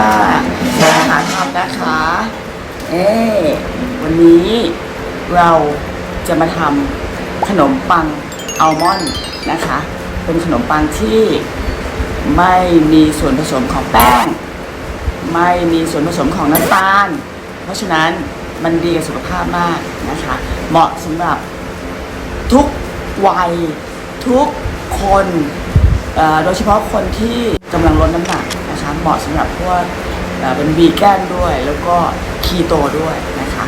ค่ะอาหารทำนะคะ เอ๊วันนี้เราจะมาทำขนมปังอัลมอนด์นะคะ เป็นขนมปังที่ไม่มีส่วนผสมของแป้ง ไม่มีส่วนผสมของน้ำตาล เพราะฉะนั้นมันดีกับสุขภาพมากนะคะ เหมาะสำหรับทุกวัยทุกคนโดยเฉพาะคนที่กำลังลดน้ำหนัก เหมาะสำหรับพวกเป็นวีแกนด้วย แล้วก็คีโตด้วยนะคะ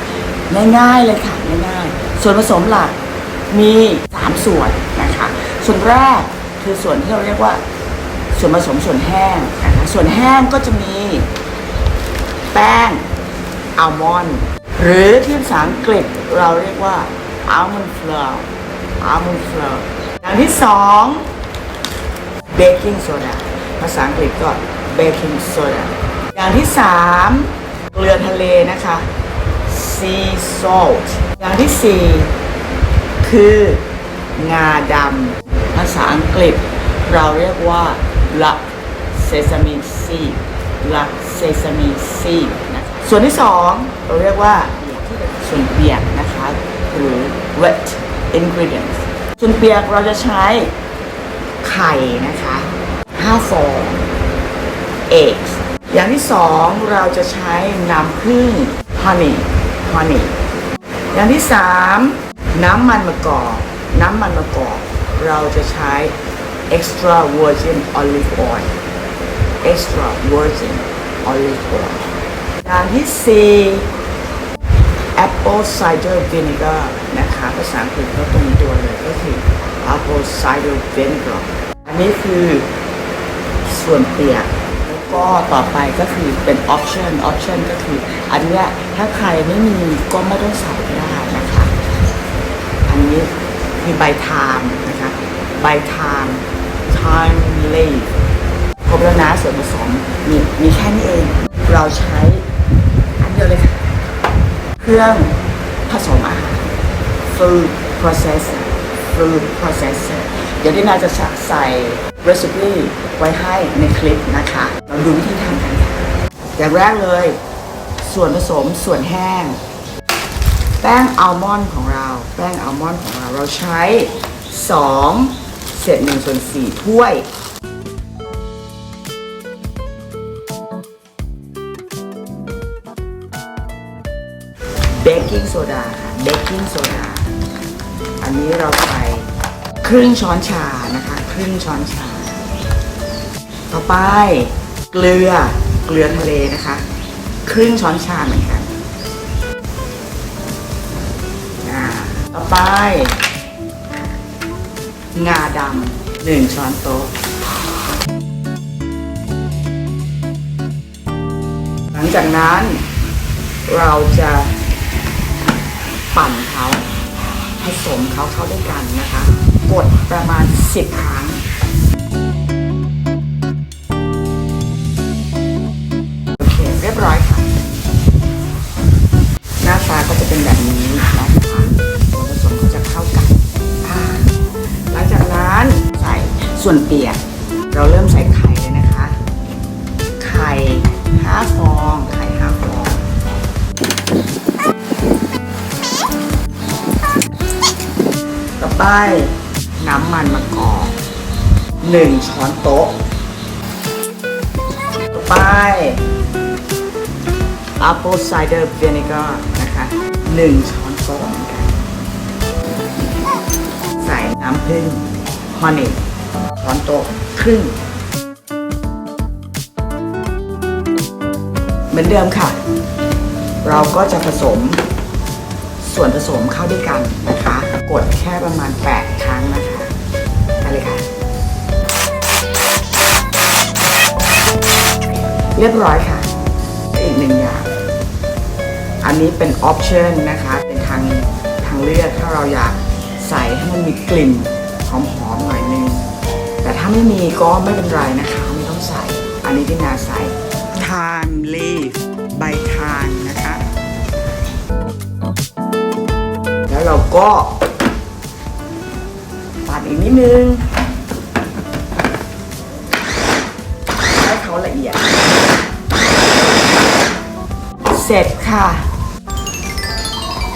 ง่ายๆเลยค่ะง่ายๆส่วนผสมหลักมี 3 ส่วนนะคะ ส่วนแรกคือส่วนที่เราเรียกว่าส่วนผสมส่วนแห้งนะคะส่วนแห้งก็จะมี แป้งอัลมอนด์หรือที่ภาษาอังกฤษเราเรียกว่าอัลมอนด์ฟลอร์อัลมอนด์ฟลอร์อย่างที่สองเบกกิ้งโซดาภาษาอังกฤษก็ เบกกิ้งโซดาอย่างที่สามเกลือทะเลนะคะ sea salt อย่างที่สี่คืองาดำภาษาอังกฤษ เราเรียกว่า black sesame seed black sesame seed นะคะส่วนที่สองเราเรียกว่าส่วนเปียกนะคะ หรือ wet ingredients ส่วนเปียกเราจะใช้ไข่นะคะ 5 ฟอง eggs อย่างที่สองเราจะใช้น้ำผึ้ง honey honey อย่างที่สามน้ำมันมะกอกน้ำมันมะกอกเราจะใช้ extra virgin olive oil extra virgin olive oil อย่างที่สี่ apple cider vinegar นะคะภาษาอังกฤษก็ตรงตัวเลยก็คือ apple cider vinegar อันนี้คือส่วนเปียก ก็ต่อไปก็คือเป็น option option ก็คือ อันเนี้ยถ้าใครไม่มีก็ไม่ต้องใส่ก็ได้นะคะ อันนี้คือใบทามนะคะใบทาม time leaf ครบแล้วนะส่วนผสมมีมีแค่นี้เอง เราใช้อันเดียวเลยค่ะ เครื่องผสมอาหาร food processor food processor เดี๋ยวที่นาจะใส่ recipe ไว้ให้ในคลิปนะคะ เราดูวิธีทำกันค่ะอย่างแรกเลย ส่วนผสมส่วนแห้ง แป้งอัลมอนด์ของเรา แป้งอัลมอนด์ของเรา เราใช้ 2 เศษ1ส่วน4ถ้วยเบกกิ้งโซดาค่ะเบกกิ้งโซดา อันนี้เราใส่ ครึ่งช้อนชานะคะ ครึ่งช้อนชา ต่อไปเกลือเกลือทะเลนะคะ ครึ่งช้อนชาเหมือนกันต่อไป งาดำหนึ่งช้อนโต๊ะ หลังจากนั้นเราจะปั่นเขาผสมเขาเข้าด้วยกันนะคะ กดประมาณ 10 ครั้งโอเคเรียบร้อยค่ะ หน้าตาก็จะเป็นแบบนี้นะคะส่วนผสมก็จะเข้ากันอ่าหลังจากนั้นใส่ส่วนเปียก เราเริ่มใส่ไข่เลยนะคะ ไข่ห้าฟองไข่ห้าฟองต่อไป น้ำมันมะกอกหนึ่งช้อนโต๊ะ ต่อไป apple cider vinegar นะคะหนึ่งช้อนโต๊ะเหมือนกัน ใส่น้ำผึ้ง honey ช้อนโต๊ะครึ่ง เหมือนเดิมค่ะ เราก็จะผสมส่วนผสมเข้าด้วยกันนะคะ กดแค่ประมาณ 8 เลยค่ะ เรียบร้อยค่ะ อีกหนึ่งอย่าง อันนี้เป็นออปชั่นนะคะ เป็นทางทางเลือกถ้าเราอยากใส่ให้มันมีกลิ่นหอมๆหน่อยนึง แต่ถ้าไม่มีก็ไม่เป็นไรนะคะ ไม่ต้องใส่ อันนี้ที่นาใส่ time leaf ใบทานนะคะ แล้วเราก็ อีกนิดนึงให้เขาละเอียด เสร็จค่ะ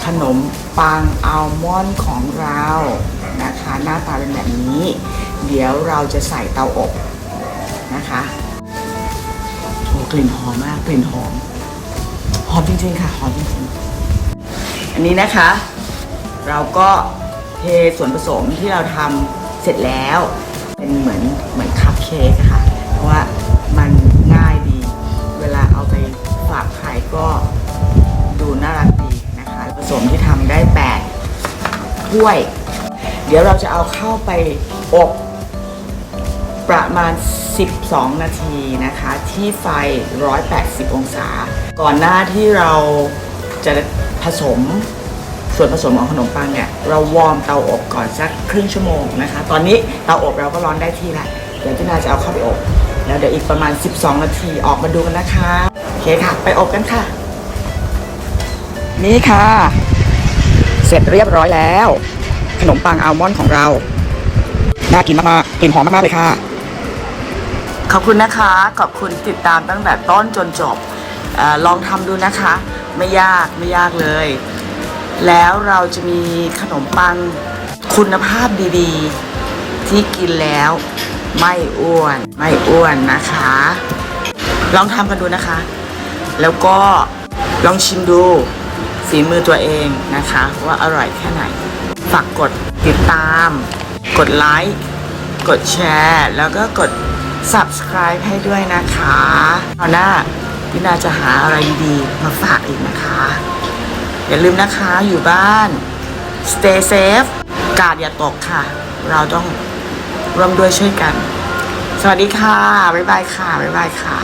ขนมปังอัลมอนด์ของเรานะคะ หน้าตาเป็นแบบนี้ เดี๋ยวเราจะใส่เตาอบนะคะโอ้กลิ่นหอมมากกลิ่นหอม หอมจริงๆค่ะ หอมจริงๆ อันนี้นะคะ เราก็ เทส่วนผสมที่เราทำเสร็จแล้ว เป็นเหมือนเหมือนคัพเค้กค่ะ เพราะว่ามันง่ายดี เวลาเอาไปฝากใครก็ดูน่ารักดีนะคะ ผสมที่ทำได้8ถ้วย เดี๋ยวเราจะเอาเข้าไปอบประมาณ 12 นาทีนะคะ ที่ไฟ 180 องศา ก่อนหน้าที่เราจะผสม ส่วนผสมของขนมปังเนี่ยเราวอร์มเตาอบก่อนสักครึ่งชั่วโมงนะคะ ตอนนี้เตาอบเราก็ร้อนได้ที่ล้วเดี๋ยวเจนาจะเอาเข้าไปอบ แล้วเดี๋ยวอีกประมาณ 12 นาทีออกมาดูกันนะคะโอเคค่ะ ไปอบกันค่ะ นี่ค่ะ เสร็จเรียบร้อยแล้ว ขนมปังอัลมอนด์ของเราน่ากินมากๆกลิ่นหอมมากๆเลยค่ะขอบคุณนะคะ ขอบคุณติดตามตั้งแต่ต้นจนจบอลองทำดูนะคะ ไม่ยากไม่ยากเลย แล้วเราจะมีขนมปังคุณภาพดีๆ ที่กินแล้วไม่อ้วนไม่อ้วนนะคะ ลองทำกันดูนะคะ แล้วก็ลองชิมดูฝีมือตัวเองนะคะ ว่าอร่อยแค่ไหน ฝากกดติดตาม กดไลค์กดแชร์ แล้วก็กด subscribe ให้ด้วยนะคะเอาหน้าพี่นาจะหาอะไรดีๆมาฝากอีกนะคะ อย่าลืมนะคะอยู่บ้าน stay safe กาดอย่าตกค่ะ เราต้องร่วมด้วยช่วยกัน สวัสดีค่ะ บ๊ายบายค่ะ บ๊ายบายค่ะ